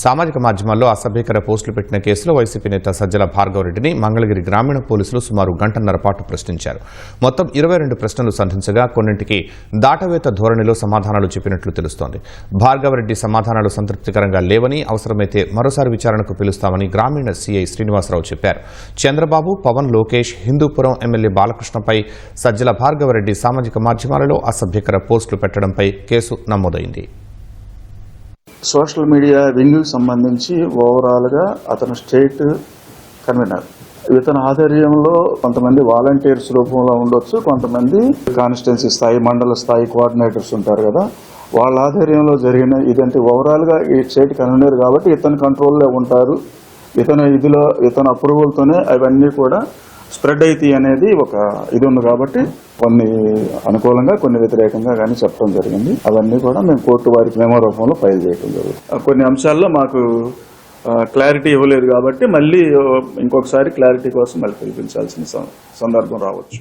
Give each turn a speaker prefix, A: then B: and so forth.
A: సామాజిక మాధ్యమాల్లో అసభ్యకర పోస్టులు పెట్టిన కేసులో వైసీపీ నేత సజ్జల భార్గవరెడ్డిని మంగళగిరి గ్రామీణ పోలీసులు సుమారు గంటన్నర పాటు ప్రశ్నించారు. మొత్తం ఇరవై రెండు ప్రశ్నలు సంధించగా కొన్నింటికి దాటవేత ధోరణిలో సమాధానాలు చెప్పినట్లు తెలుస్తోంది. భార్గవరెడ్డి సమాధానాలు సంతృప్తికరంగా లేవని అవసరమైతే మరోసారి విచారణకు పిలుస్తామని గ్రామీణ సీఐ శ్రీనివాసరావు చెప్పారు. చంద్రబాబు పవన్ లోకేష్ హిందూపురం ఎమ్మెల్యే బాలకృష్ణపై సజ్జల భార్గవరెడ్డి సామాజిక మాధ్యమాలలో అసభ్యకర పోస్టులు పెట్టడంపై కేసు నమోదైంది.
B: సోషల్ మీడియా వింగ్కి సంబంధించి ఓవరాల్గా అతను స్టేట్ కన్వీనర్. ఇతని ఆధ్వర్యంలో కొంతమంది వాలంటీర్స్ రూపంలో ఉండొచ్చు కొంతమంది కాన్స్టిట్యున్సీ స్థాయి మండల స్థాయి కోఆర్డినేటర్స్ ఉంటారు కదా. వాళ్ళ ఆధ్వర్యంలో జరిగిన ఇదంటే ఓవరాల్గా ఈ స్టేట్ కన్వీనర్ కాబట్టి ఇతని కంట్రోల్లో ఉంటారు. ఇతను ఇదిలో ఇతని అప్రూవల్తోనే అవన్నీ కూడా స్ప్రెడ్ అయితే అనేది ఒక ఇది ఉంది కాబట్టి కొన్ని అనుకూలంగా కొన్ని వ్యతిరేకంగా కానీ చెప్పడం జరిగింది. అవన్నీ కూడా మేము కోర్టు వారికి మెమో రూపంలో ఫైల్ చేయడం జరుగుతుంది. కొన్ని అంశాల్లో మాకు క్లారిటీ ఇవ్వలేదు కాబట్టి మళ్ళీ ఇంకొకసారి క్లారిటీ కోసం మళ్ళీ పిలిపించాల్సిన సందర్భం రావచ్చు.